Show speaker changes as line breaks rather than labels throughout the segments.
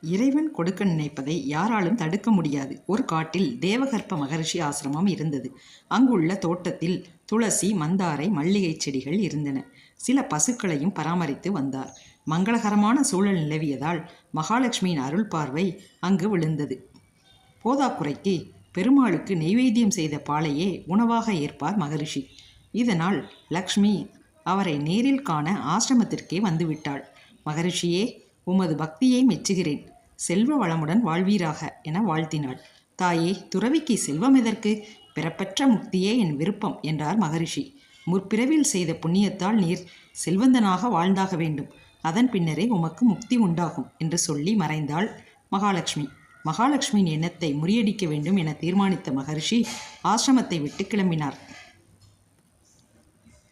இறைவன் கொடுக்க நினைப்பதை யாராலும் தடுக்க முடியாது. ஒரு காட்டில் தேவகற்ப மகரிஷி ஆசிரமம் இருந்தது. அங்குள்ள தோட்டத்தில் துளசி மந்தாரை மல்லிகை செடிகள் இருந்தன. சில பசுக்களையும் பராமரித்து வந்தார். மங்களகரமான சூழல் நிலவியதால் மகாலட்சுமியின் அருள் பார்வை அங்கு விழுந்தது. போதாக்குறைக்கு பெருமாளுக்கு நெய்வேத்தியம் செய்த பாலையே உணவாக ஏற்பார் மகரிஷி. இதனால் லக்ஷ்மி அவரை நேரில் காண ஆசிரமத்திற்கே வந்துவிட்டாள். மகரிஷியே உமது பக்தியை மெச்சுகிறேன். செல்வ வளமுடன் வாழ்வீராக என வாழ்த்தினாள். தாயே துறவிக்கு செல்வம் எதற்கு? பிறப்பற்ற முக்தியே என் விருப்பம் என்றார் மகரிஷி. முற்பிறவில் செய்த புண்ணியத்தால் நீர் செல்வந்தனாக வாழ்ந்தாக வேண்டும். அதன் பின்னரே உமக்கு முக்தி உண்டாகும் என்று சொல்லி மறைந்தாள் மகாலட்சுமி. மகாலட்சுமியின் எண்ணத்தை முறியடிக்க வேண்டும் என தீர்மானித்த மகரிஷி ஆசிரமத்தை விட்டு கிளம்பினார்.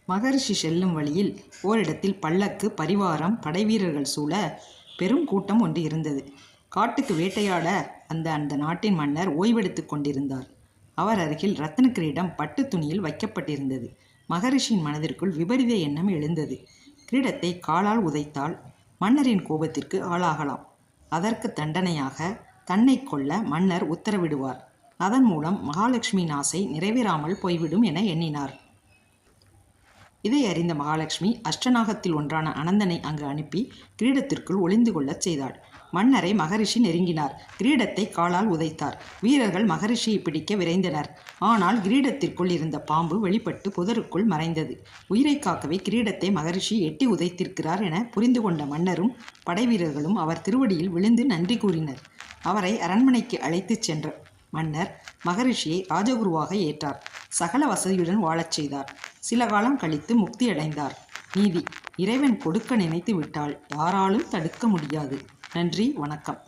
மகரிஷி செல்லும் வழியில் ஓரிடத்தில் பல்லக்கு பரிவாரம் படைவீரர்கள் சூழ பெரும் கூட்டம் ஒன்று இருந்தது. காட்டுக்கு வேட்டையாட அந்த அந்த நாட்டின் மன்னர் ஓய்வெடுத்து கொண்டிருந்தார். அவர் அருகில் ரத்ன கிரீடம் பட்டு துணியில் வைக்கப்பட்டிருந்தது. மகரிஷியின் மனதிற்குள் விபரீத எண்ணம் எழுந்தது. கிரீடத்தை காலால் உதைத்தால் மன்னரின் கோபத்திற்கு ஆளாகலாம். அதற்கு தண்டனையாக தன்னை கொல்ல மன்னர் உத்தரவிடுவார். அதன் மூலம் மகாலட்சுமியின் ஆசை நிறைவேறாமல் போய்விடும் என எண்ணினார். இதை அறிந்த மகாலட்சுமி அஷ்டநாகத்தில் ஒன்றான அனந்தனை அங்கு அனுப்பி கிரீடத்திற்குள் ஒளிந்து கொள்ளச் செய்தாள். மன்னரை மகரிஷி நெருங்கினார். கிரீடத்தை காலால் உதைத்தார். வீரர்கள் மகரிஷியை பிடிக்க விரைந்தனர். ஆனால் கிரீடத்திற்குள் இருந்த பாம்பு வெளிப்பட்டு புதருக்குள் மறைந்தது. உயிரை காக்கவே கிரீடத்தை மகரிஷி எட்டி உதைத்திருக்கிறார் என புரிந்து கொண்ட மன்னரும் படைவீரர்களும் அவர் திருவடியில் விழுந்து நன்றி கூறினர். அவரை அரண்மனைக்கு அழைத்துச் சென்ற மன்னர் மகரிஷியை ராஜகுருவாக ஏற்றார். சகல வசதியுடன் வாழச் செய்தார். சில காலம் கழித்து முக்தி அடைந்தார் நீதி. இறைவன் கொடுக்க நினைத்து விட்டால் யாராலும் தடுக்க முடியாது. நன்றி. வணக்கம்.